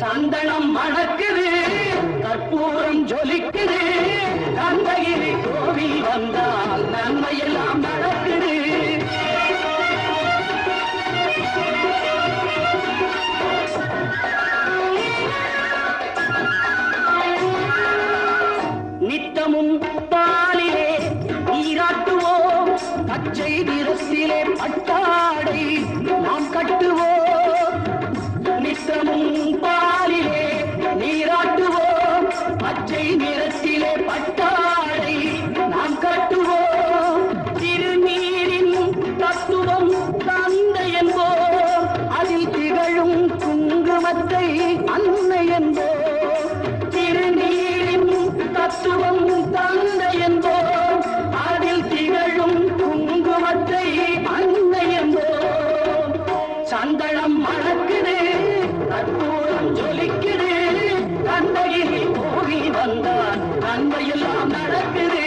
சந்தனம் மணக்குது கற்பூரம் ஜொலிக்குது. கந்தகிரி கோவில் வந்தால் நன்மையெல்லாம் நடக்குது. நித்தமும் பாலிலே நீராட்டுவோம். பச்சை நிறத்திலே பட்டாடை நாம் கட்டுவோம். நித்தமும் பாலிலே நீராட்டுவோம். பச்சை நிறத்திலே பட்டா நன்மையெல்லாம் நடக்குது.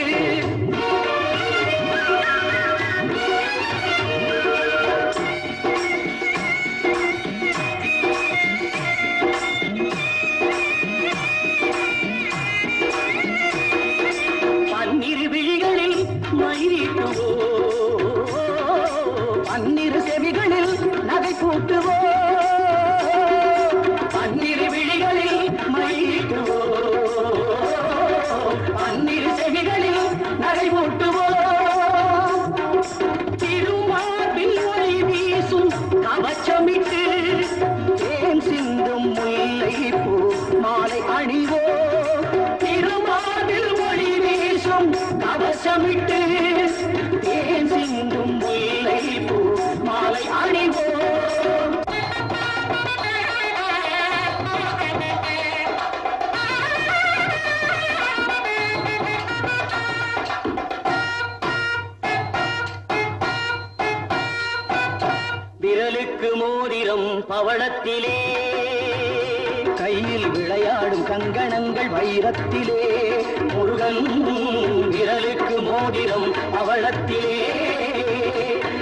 அணிவோ திருமார்பில் ஒளி வீசும் கவசமிட்டு தேன் சிந்தும் முல்லை பூ மாலை அணிவோ? விரலுக்கு மோதிரம் பவளத்திலே கையில் விளையாடும் கங்கணங்கள் வைரத்திலே. முருகன் விரலுக்கு மோதிரம் அவளத்திலே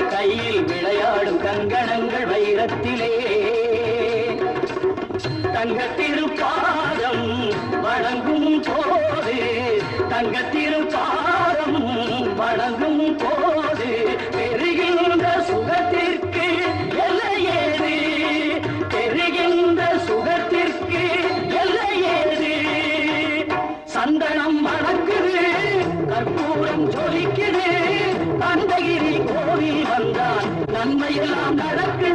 கையில் விளையாடும் கங்கணங்கள் வைரத்திலே. தங்கத்திருப்பாரம் வழங்கும் போது தங்கத்திருப்பாரம் வழங்கும் நன்மையெல்லாம் நடக்க